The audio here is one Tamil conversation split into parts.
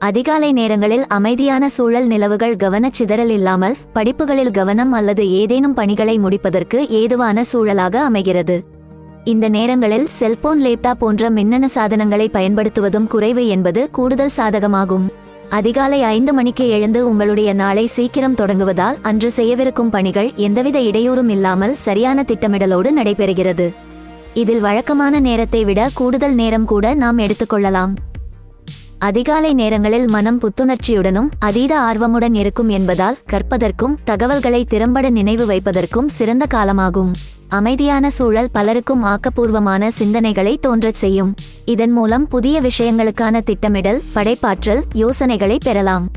அதிகாலை நேரங்களில் அமைதியான சூழல் நிலவுகள் கவனச்சிதறல் இல்லாமல் படிப்புகளில் கவனம் அல்லது ஏதேனும் பணிகளை முடிப்பதற்கு ஏதுவான சூழலாக அமைகிறது. இந்த நேரங்களில் செல்போன் லேப்டாப் போன்ற மின்னணு சாதனங்களை பயன்படுத்துவதும் குறைவு என்பது கூடுதல் சாதகமாகும். அதிகாலை ஐந்து மணிக்கு எழுந்து உங்களுடைய நாளை சீக்கிரம் தொடங்குவதால் அன்று செய்யவிருக்கும் பணிகள் எந்தவித இடையூறும் இல்லாமல் சரியான திட்டமிடலோடு நடைபெறுகிறது. இதில் வழக்கமான நேரத்தை விட கூடுதல் நேரம் கூட நாம் எடுத்துக்கொள்ளலாம் அதிகாலை நேரங்களில் மனம் புத்துணர்ச்சியுடனும் அதீத ஆர்வமுடன் இருக்கும் என்பதால் கற்பதற்கும் தகவல்களை திறம்பட நினைவு வைப்பதற்கும் சிறந்த காலமாகும். அமைதியான சூழல் பலருக்கும் ஆக்கப்பூர்வமான சிந்தனைகளை தோன்றச் செய்யும். இதன் மூலம் புதிய விஷயங்களுக்கான திட்டமிடல் படைப்பாற்றல் யோசனைகளை பெறலாம்.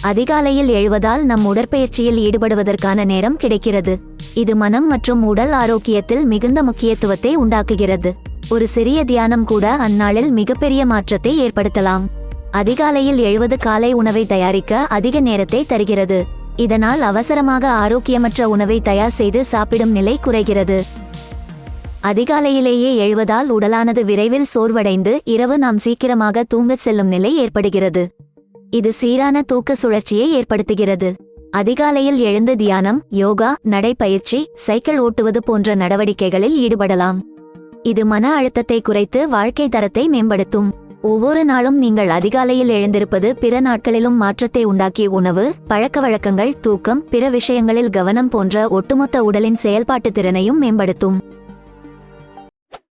அதிகாலையில் எழுவதால் நம் உடற்பயிற்சியில் ஈடுபடுவதற்கான நேரம் கிடைக்கிறது. இது மனம் மற்றும் உடல் ஆரோக்கியத்தில் மிகுந்த முக்கியத்துவத்தை உண்டாக்குகிறது. ஒரு சிறிய தியானம் கூட அந்நாளில் மிகப்பெரிய மாற்றத்தை ஏற்படுத்தலாம். அதிகாலையில் எழுவது காலை உணவை தயாரிக்க அதிக நேரத்தை தருகிறது. இதனால் அவசரமாக ஆரோக்கியமற்ற உணவை தயார் செய்து சாப்பிடும் நிலை குறைகிறது. அதிகாலையிலேயே எழுவதால் உடலானது விரைவில் சோர்வடைந்து இரவு நாம் சீக்கிரமாக தூங்கச் செல்லும் நிலை ஏற்படுகிறது. இது சீரான தூக்க சுழற்சியை ஏற்படுத்துகிறது. அதிகாலையில் எழுந்து தியானம் யோகா நடைப்பயிற்சி சைக்கிள் ஓட்டுவது போன்ற நடவடிக்கைகளில் ஈடுபடலாம். இது மன அழுத்தத்தை குறைத்து வாழ்க்கை தரத்தை மேம்படுத்தும். ஒவ்வொரு நாளும் நீங்கள் அதிகாலையில் எழுந்திருப்பது பிற நாட்களிலும் மாற்றத்தை உண்டாக்கிய உணவு பழக்க வழக்கங்கள் தூக்கம் பிற விஷயங்களில் கவனம் போன்ற ஒட்டுமொத்த உடலின் செயல்பாட்டு திறனையும் மேம்படுத்தும்.